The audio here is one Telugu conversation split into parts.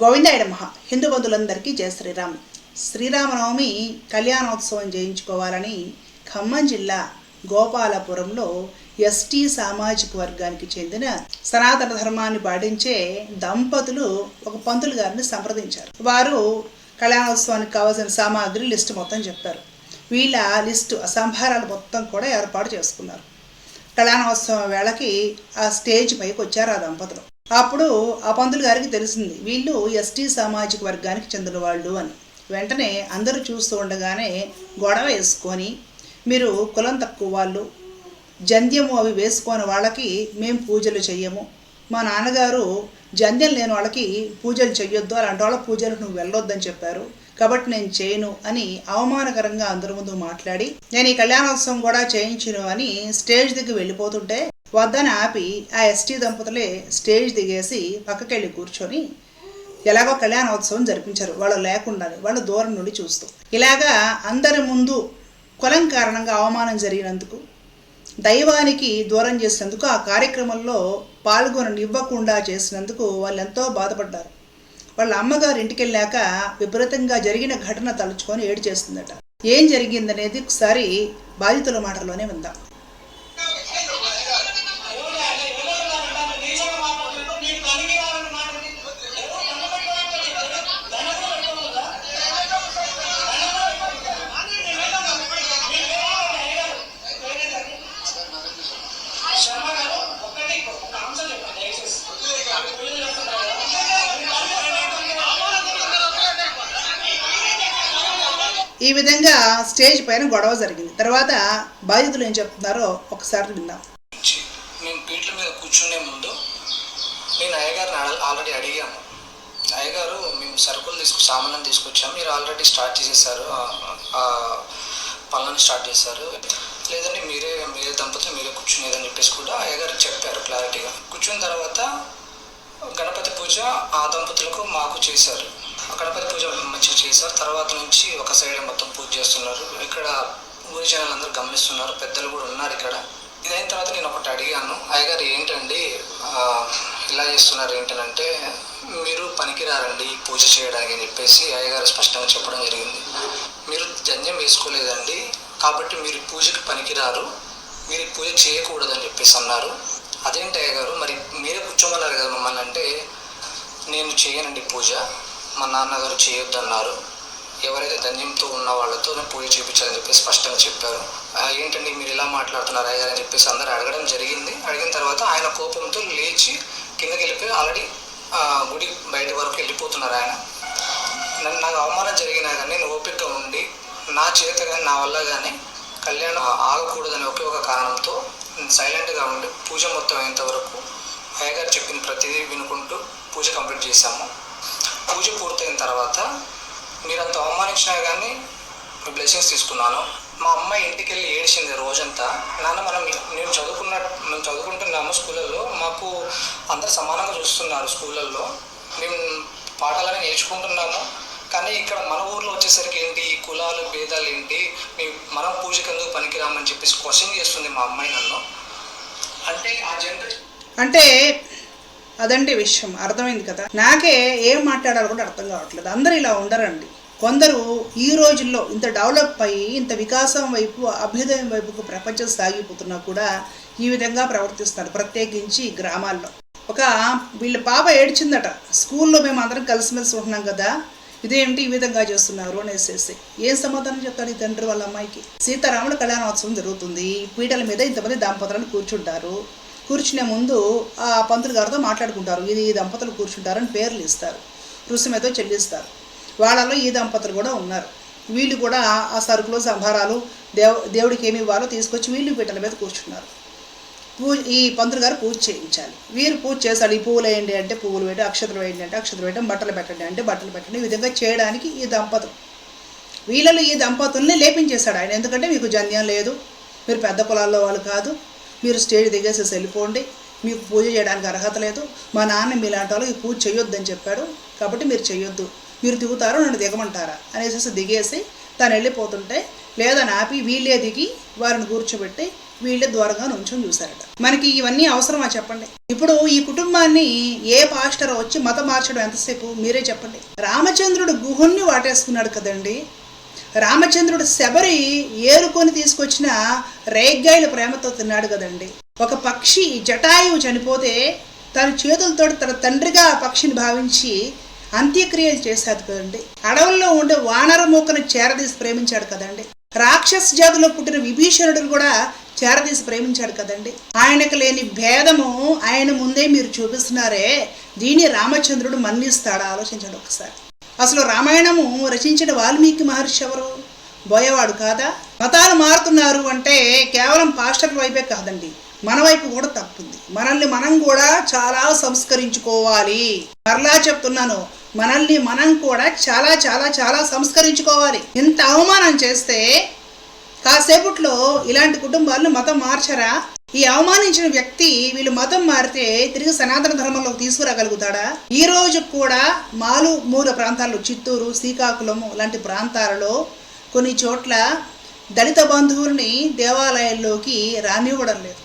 గోవిందాయుడు మహా హిందూ బంధువులందరికీ జయ శ్రీరామ్. శ్రీరామనవమి కళ్యాణోత్సవం చేయించుకోవాలని ఖమ్మం జిల్లా గోపాలపురంలో ఎస్టీ సామాజిక వర్గానికి చెందిన సనాతన ధర్మాన్ని పాటించే దంపతులు ఒక పంతులు గారిని సంప్రదించారు. వారు కళ్యాణోత్సవానికి కావాల్సిన సామాగ్రి లిస్టు మొత్తం చెప్పారు. వీళ్ళ లిస్టు సంభారాలు మొత్తం కూడా ఏర్పాటు చేసుకున్నారు. కళ్యాణోత్సవం వేళకి ఆ స్టేజ్ పైకి వచ్చారు ఆ దంపతులు. అప్పుడు ఆ పంతులు గారికి తెలిసింది వీళ్ళు ఎస్టీ సామాజిక వర్గానికి చెందిన వాళ్ళు అని. వెంటనే అందరూ చూస్తూ ఉండగానే గొడవ వేసుకొని మీరు కులం తక్కువ వాళ్ళు జంధ్యము అవి వేసుకొని వాళ్ళకి మేము పూజలు చెయ్యము. మా నాన్నగారు జంధ్యం లేని వాళ్ళకి పూజలు చెయ్యొద్దు అలాంటి వాళ్ళ పూజలకు నువ్వు వెళ్ళొద్దని చెప్పారు. కాబట్టి నేను చేయను అని అవమానకరంగా అందరి ముందు మాట్లాడి నేను ఈ కళ్యాణోత్సవం కూడా చేయించును అని స్టేజ్ దగ్గర వెళ్ళిపోతుంటే వద్దని ఆపి ఆ ఎస్టీ దంపతులే స్టేజ్ దిగేసి పక్కకెళ్ళి కూర్చొని ఎలాగో కళ్యాణోత్సవం జరిపించారు. వాళ్ళు లేకుండా వాళ్ళు దూరం నుండి చూస్తూ. ఇలాగా అందరి ముందు కులం కారణంగా అవమానం జరిగినందుకు దైవానికి దూరం చేసినందుకు ఆ కార్యక్రమంలో పాల్గొననివ్వకుండా చేసినందుకు వాళ్ళు ఎంతో బాధపడ్డారు. వాళ్ళ అమ్మగారు ఇంటికి వెళ్ళాక విపరీతంగా జరిగిన ఘటన తలుచుకొని ఏడు చేస్తుందట ఏం జరిగిందనేది ఒకసారి బాధితుల మాటలోనే విందాం. ఈ విధంగా స్టేజ్ పైన గొడవ జరిగింది. తర్వాత బాధితులు ఏం చెప్తున్నారో ఒకసారి విందాం. నుంచి మేము పీట్ల మీద కూర్చునే ముందు నేను అయ్యగారిని ఆల్రెడీ అడిగాము. అయ్యగారు మేము సరుకులు తీసుకు సామాన్యం తీసుకొచ్చాము. మీరు ఆల్రెడీ స్టార్ట్ చేసేసారు. పనులను స్టార్ట్ చేశారు. లేదంటే మీరే మీరే దంపతులు మీరే కూర్చునేదని చెప్పేసి కూడా అయ్యగారు చెప్పారు క్లారిటీగా. కూర్చున్న తర్వాత గణపతి పూజ ఆ దంపతులకు మాకు చేశారు. ఆ గణపతి పూజ మంచిగా చేశారు. తర్వాత నుంచి ఒక సైడ్ మొత్తం పూజ చేస్తున్నారు. ఇక్కడ ఊరి జనాలందరూ గమనిస్తున్నారు. పెద్దలు కూడా ఉన్నారు ఇక్కడ. ఇదైన తర్వాత నేను ఒకటి అడిగాను. అయ్యగారు ఏంటండి ఇలా చేస్తున్నారు ఏంటనంటే మీరు పనికిరారండి ఈ పూజ చేయడానికి అని చెప్పేసి అయ్యగారు స్పష్టంగా చెప్పడం జరిగింది. మీరు జంజం వేసుకోలేదండి. కాబట్టి మీరు పూజకి పనికిరారు. మీరు పూజ చేయకూడదని చెప్పేసి అన్నారు. అదేంటి అయ్యగారు మరి మీరే కూర్చోమన్నారు కదా మమ్మల్ని అంటే నేను చేయనండి పూజ. మా నాన్నగారు చేయొద్దన్నారు. ఎవరైతే ధన్యంతో ఉన్న వాళ్ళతో నేను పూజ చేయించాలని చెప్పి స్పష్టంగా చెప్పారు. ఏంటండి మీరు ఇలా మాట్లాడుతున్నారు అయ్యగారు అని చెప్పేసి అందరు అడగడం జరిగింది. అడిగిన తర్వాత ఆయన కోపంతో లేచి కిందకి వెళ్ళిపోయి ఆల్రెడీ గుడి బయట వరకు వెళ్ళిపోతున్నారు ఆయన. నన్ను నాకు అవమానం జరిగినా కానీ నేను ఓపికగా ఉండి నా చేత కానీ నా వల్ల కానీ కళ్యాణం ఆగకూడదని ఒకే ఒక కారణంతో సైలెంట్గా ఉండి పూజ మొత్తం అయ్యేంత వరకు అయ్యగారు చెప్పిన ప్రతిదీ వినుకుంటూ పూజ కంప్లీట్ చేశాము. పూజ పూర్తయిన తర్వాత మీరంత అవమానించినా కానీ మీ బ్లెస్సింగ్స్ తీసుకున్నాను. మా అమ్మాయి ఇంటికి వెళ్ళి ఏడ్చింది రోజంతా. నాన్న మనం నేను చదువుకున్న మేము చదువుకుంటున్నాము స్కూళ్ళల్లో. మాకు అందరు సమానంగా చూస్తున్నారు స్కూళ్ళల్లో. మేము పాఠాలని నేర్చుకుంటున్నాము. కానీ ఇక్కడ మన ఊర్లో వచ్చేసరికి ఏంటి? ఈ కులాలు భేదాలు ఏంటి? మీ మనం పూజకి ఎందుకు పనికిరామని చెప్పేసి క్వశ్చన్ చేస్తుంది మా అమ్మాయి నన్ను. అంటే ఆ జనరేషన్ అంటే అదంటే విషయం అర్థమైంది కదా? నాకే ఏం మాట్లాడాలో కూడా అర్థం కావట్లేదు. అందరూ ఇలా ఉండరండి. కొందరు ఈ రోజుల్లో ఇంత డెవలప్ అయ్యి ఇంత వికాసం వైపు అభ్యుదయం వైపుకు ప్రపంచం సాగిపోతున్నా కూడా ఈ విధంగా ప్రవర్తిస్తారు ప్రత్యేకించి గ్రామాల్లో. ఒక వీళ్ళ పాప ఏడ్చిందట. స్కూల్లో మేము అందరం కలిసిమెలిసి ఉంటున్నాం కదా. ఇదేంటి ఈ విధంగా చేస్తున్నారు అనేసేసి. ఏం సమాధానం చెప్తాడు ఈ తండ్రి వాళ్ళ అమ్మాయికి? సీతారాముల కళ్యాణోత్సవం జరుగుతుంది. పీటల మీద ఇంతమంది దంపతులను కూర్చుంటారు. కూర్చునే ముందు ఆ పంతులు గారితో మాట్లాడుకుంటారు. ఇది ఈ దంపతులు కూర్చుంటారని పేర్లు ఇస్తారు. రుసుమతో చెల్లిస్తారు. వాళ్ళలో ఈ దంపతులు కూడా ఉన్నారు. వీళ్ళు కూడా ఆ సరుకులు సంభారాలు దేవ దేవుడికి ఏమి ఇవ్వాలో తీసుకొచ్చి వీళ్ళు పీటల మీద కూర్చున్నారు. పూజ ఈ పంతులు గారు పూజ చేయించాలి. వీరు పూజ చేస్తాడు ఈ పువ్వులు వేయండి అంటే పువ్వులు వేయండి అక్షతలు వేయండి అంటే అక్షతలు వేయడం బట్టలు పెట్టండి అంటే బట్టలు పెట్టండి. ఈ విధంగా చేయడానికి ఈ దంపతులు. వీళ్ళలో ఈ దంపతుల్ని లేపించేశాడు ఆయన. ఎందుకంటే మీకు జన్యం లేదు. మీరు పెద్ద కులాల్లో వాళ్ళు కాదు. మీరు స్టేజ్ దిగేసేసి వెళ్ళిపోండి. మీకు పూజ చేయడానికి అర్హత లేదు. మా నాన్న మీలాంటి వాళ్ళకి పూజ చేయొద్దని చెప్పాడు. కాబట్టి మీరు చేయొద్దు. మీరు దిగుతారో? నన్ను దిగమంటారా? అనేసి దిగేసి తను వెళ్ళిపోతుంటే లేదని ఆపి వీళ్ళే దిగి వారిని కూర్చోబెట్టి వీళ్ళే దూరంగా నుంచొని చూశారట. మనకి ఇవన్నీ అవసరమా చెప్పండి? ఇప్పుడు ఈ కుటుంబాన్ని ఏ పాస్టర్ వచ్చి మతం మార్చడం ఎంతసేపు? మీరే చెప్పండి. రామచంద్రుడు గుహుణ్ణి వాటేసుకున్నాడు కదండి. రామచంద్రుడు శబరి ఏరుకొని తీసుకొచ్చిన రేగ్గాయల ప్రేమతో తిన్నాడు కదండి. ఒక పక్షి జటాయువు చనిపోతే తన చేతులతో తన తండ్రిగా ఆ పక్షిని భావించి అంత్యక్రియలు చేశాడు కదండి. అడవుల్లో ఉండే వానర మూకను చేరదీసి ప్రేమించాడు కదండి. రాక్షస జాతిలో పుట్టిన విభీషణుడు కూడా చేరదీసి ప్రేమించాడు కదండి. ఆయనకు లేని భేదము ఆయన ముందే మీరు చూపిస్తున్నారే దీన్ని రామచంద్రుడు మన్నిస్తాడా? ఆలోచించండి ఒకసారి. అసలు రామాయణము రచించిన వాల్మీకి మహర్షి ఎవరు? బోయవాడు కాదా? మతాలు మారుతున్నారు అంటే కేవలం పాస్టర్ల వైపే కాదండి. మన వైపు కూడా తప్పుంది. మనల్ని మనం కూడా చాలా సంస్కరించుకోవాలి. మరలా చెప్తున్నాను మనల్ని మనం కూడా చాలా చాలా చాలా సంస్కరించుకోవాలి. ఇంత అవమానం చేస్తే కాసేపట్లో ఇలాంటి కుటుంబాలను మతం మార్చరా? ఈ అవమానించిన వ్యక్తి వీళ్ళు మతం మారితే తిరిగి సనాతన ధర్మంలోకి తీసుకురాగలుగుతాడా? ఈ రోజు కూడా మాలు మూల ప్రాంతాల్లో చిత్తూరు శ్రీకాకుళము లాంటి ప్రాంతాలలో కొన్ని చోట్ల దళిత బంధువుల్ని దేవాలయాల్లోకి రానివ్వడం లేదు.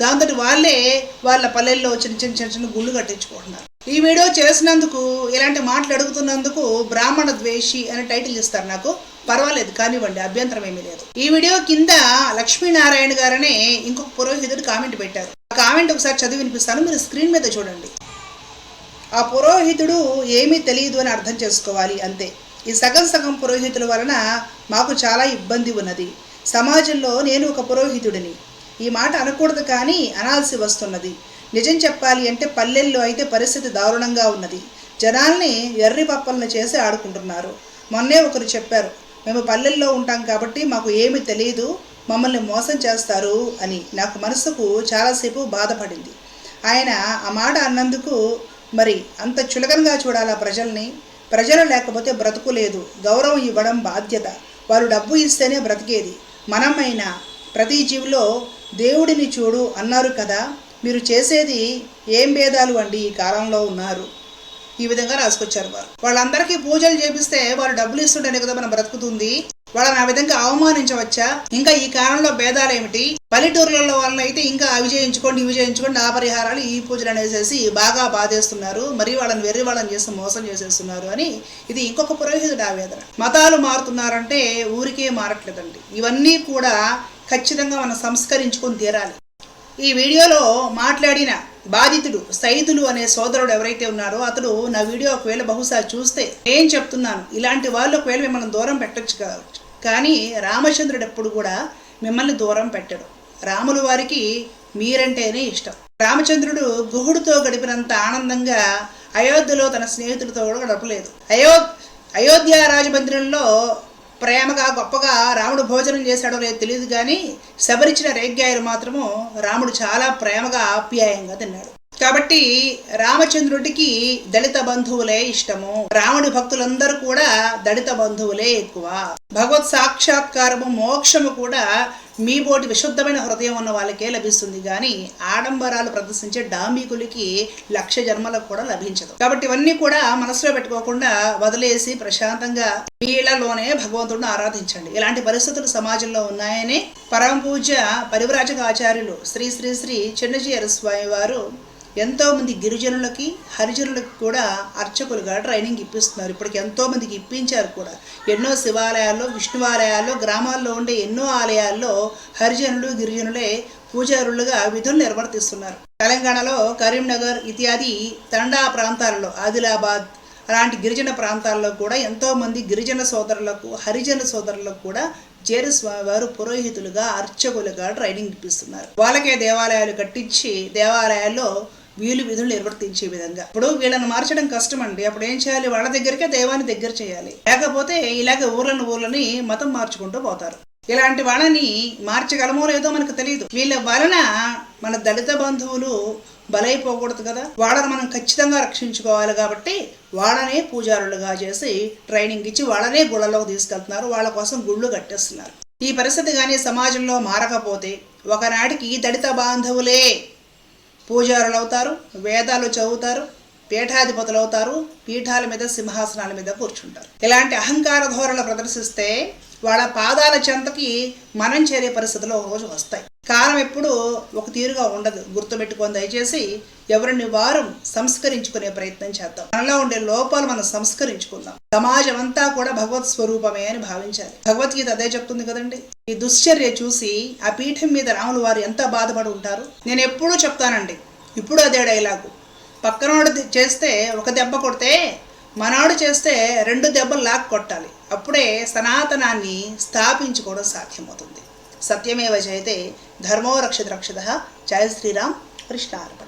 దాంతో వాళ్ళే వాళ్ళ పల్లెల్లో చిన్న చిన్న చిన్న చిన్న గుళ్ళు కట్టించుకుంటున్నారు. ఈ వీడియో చేసినందుకు ఇలాంటి మాటలు అడుగుతున్నందుకు బ్రాహ్మణ ద్వేషి అనే టైటిల్ ఇస్తారు నాకు. పర్వాలేదు కానివ్వండి అభ్యంతరం ఏమీ లేదు. ఈ వీడియో కింద లక్ష్మీనారాయణ గారనే ఇంకొక పురోహితుడు కామెంట్ పెట్టారు. ఆ కామెంట్ ఒకసారి చదివి వినిపిస్తాను మీరు స్క్రీన్ మీద చూడండి. ఆ పురోహితుడు ఏమీ తెలియదు అని అర్థం చేసుకోవాలి అంతే. ఈ సగం సగం పురోహితుల వలన మాకు చాలా ఇబ్బంది ఉన్నది. సమాజంలో నేను ఒక పురోహితుడిని. ఈ మాట అనకూడదు కానీ అనాల్సి వస్తున్నది. నిజం చెప్పాలి అంటే పల్లెల్లో అయితే పరిస్థితి దారుణంగా ఉన్నది. జనాల్ని ఎర్రి పప్పలను చేసి ఆడుకుంటున్నారు. మొన్నే ఒకరు చెప్పారు మేము పల్లెల్లో ఉంటాం కాబట్టి మాకు ఏమీ తెలియదు మమ్మల్ని మోసం చేస్తారు అని నాకు మనసుకు చాలాసేపు బాధపడింది. ఆయన ఆ మాట అన్నందుకు మరి అంత చులకనగా చూడాలా ప్రజల్ని? ప్రజలు లేకపోతే బ్రతుకు లేదు గౌరవం ఇవ్వడం బాధ్యత. వారు డబ్బు ఇస్తేనే బ్రతికేది. మనమైనా ప్రతి జీవిలో దేవుడిని చూడు అన్నారు కదా మీరు చేసేది ఏం భేదాలు అండి ఈ కాలంలో ఉన్నారు? ఈ విధంగా రాసుకొచ్చారు వారు. వాళ్ళందరికీ పూజలు చేపిస్తే వాళ్ళు డబ్బులు ఇస్తుంటేనే కదా మనం బ్రతుకుతుంది. వాళ్ళని ఆ విధంగా అవమానించవచ్చా? ఇంకా ఈ కాలంలో భేదాలు ఏమిటి? పల్లెటూర్లలో వాళ్ళని అయితే ఇంకా అవి చేయించుకోండి ఇవి చేయించుకోండి ఆ పరిహారాలు ఈ పూజలు అనేసేసి బాగా బాధేస్తున్నారు. మరి వాళ్ళని వెర్రి వాళ్ళని చేసి మోసం చేసేస్తున్నారు అని ఇది ఇంకొక పురోహితుడు ఆవేదన. మతాలు మారుతున్నారంటే ఊరికే మారట్లేదండి. ఇవన్నీ కూడా ఖచ్చితంగా మనం సంస్కరించుకొని తీరాలి. ఈ వీడియోలో మాట్లాడిన బాధితుడు సైదులు అనే సోదరుడు ఎవరైతే ఉన్నారో అతడు నా వీడియో ఒకవేళ బహుశా చూస్తే నేను చెప్తున్నాను. ఇలాంటి వాళ్ళు ఒకవేళ మిమ్మల్ని దూరం పెట్టొచ్చు కావచ్చు కానీ రామచంద్రుడు ఎప్పుడు కూడా మిమ్మల్ని దూరం పెట్టడు. రాములు వారికి మీరంటేనే ఇష్టం. రామచంద్రుడు గుహుడితో గడిపినంత ఆనందంగా అయోధ్యలో తన స్నేహితులతో కూడా గడపలేదు. అయో అయోధ్య రాజమందిరంలో ప్రేమగా గొప్పగా రాముడు భోజనం చేశాడో లేదో తెలియదు కానీ శబరిచిన రేగ్గాయలు మాత్రము రాముడు చాలా ప్రేమగా ఆప్యాయంగా తిన్నాడు. కాబట్టి రామచంద్రుడికి దళిత బంధువులే ఇష్టము. రాముడి భక్తులందరూ కూడా దళిత బంధువులే ఎక్కువ. భగవత్ సాక్షాత్కారము మోక్షము కూడా మీ బోటి విశుద్ధమైన హృదయం ఉన్న వాళ్ళకే లభిస్తుంది. కానీ ఆడంబరాలు ప్రదర్శించే డాంబికులకి లక్ష జన్మలకు కూడా లభించదు. కాబట్టి ఇవన్నీ కూడా మనసులో పెట్టుకోకుండా వదిలేసి ప్రశాంతంగా మీలలోనే భగవంతుడిని ఆరాధించండి. ఇలాంటి పరిస్థితులు సమాజంలో ఉన్నాయని పరమ పూజ పరివ్రాజక ఆచార్యులు శ్రీ శ్రీ శ్రీ చిన్నజీయర స్వామి వారు ఎంతోమంది గిరిజనులకి హరిజనులకి కూడా అర్చకులుగా ట్రైనింగ్ ఇప్పిస్తున్నారు. ఇప్పటికి ఎంతోమందికి ఇప్పించారు కూడా. ఎన్నో శివాలయాల్లో విష్ణువాలయాల్లో గ్రామాల్లో ఉండే ఎన్నో ఆలయాల్లో హరిజనులు గిరిజనులే పూజారులుగా విధులు నిర్వర్తిస్తున్నారు. తెలంగాణలో కరీంనగర్ ఇత్యాది తండా ప్రాంతాలలో ఆదిలాబాద్ అలాంటి గిరిజన ప్రాంతాల్లో కూడా ఎంతోమంది గిరిజన సోదరులకు హరిజన సోదరులకు కూడా జేరు వారు పురోహితులుగా అర్చకులుగా ట్రైనింగ్ ఇప్పిస్తున్నారు. వాళ్ళకే దేవాలయాలు కట్టించి దేవాలయాల్లో వీళ్ళు విధులు నిర్వర్తించే విధంగా. ఇప్పుడు వీళ్ళని మార్చడం కష్టం అండి. అప్పుడు ఏం చేయాలి? వాళ్ళ దగ్గరికే దైవాన్ని దగ్గర చేయాలి. లేకపోతే ఇలాగ ఊర్లను ఊర్లని మతం మార్చుకుంటూ పోతారు. ఇలాంటి వాళ్ళని మార్చగలమో లేదో మనకు తెలియదు వీళ్ళ వలన మన దళిత బంధువులు బలైపోకూడదు కదా? వాళ్ళని మనం ఖచ్చితంగా రక్షించుకోవాలి కాబట్టి వాళ్ళనే పూజారులుగా చేసి ట్రైనింగ్ ఇచ్చి వాళ్ళనే గుళ్ళలోకి తీసుకెళ్తున్నారు. వాళ్ళ కోసం గుళ్ళు కట్టేస్తున్నారు. ఈ పరిస్థితి కానీ సమాజంలో మారకపోతే ఒకనాటికి దళిత బాంధవులే పూజారులు అవుతారు వేదాలు చదువుతారు పీఠాధిపతులు అవుతారు పీఠాల మీద సింహాసనాల మీద కూర్చుంటారు. ఇలాంటి అహంకార ధోరణులు ప్రదర్శిస్తే వాళ్ళ పాదాల చెంతకి మనం చేరే పరిస్థితులు ఒకరోజు వస్తాయి. కాలం ఎప్పుడు ఒక తీరుగా ఉండదు. గుర్తుపెట్టుకొని దయచేసి ఎవరిని వారు సంస్కరించుకునే ప్రయత్నం చేద్దాం. మనలో ఉండే లోపాలు మనం సంస్కరించుకుందాం. సమాజం అంతా కూడా భగవత్ స్వరూపమే అని భావించాలి. భగవద్గీత అదే చెప్తుంది కదండి. ఈ దుశ్చర్య చూసి ఆ పీఠం మీద రాములు వారు ఎంత బాధపడి ఉంటారు? నేను ఎప్పుడూ చెప్తానండి. ఇప్పుడు అదే డైలాగు. పక్కనోడు చేస్తే ఒక దెబ్బ కొడితే మనవాడు చేస్తే రెండు దెబ్బలు లాక్ కొట్టాలి అప్పుడే సనాతనాన్ని స్థాపించుకోవడం సాధ్యమవుతుంది. सत्यमेव जयते धर्मो रक्षित रक्षितः जय श्रीराम कृष्णार्पण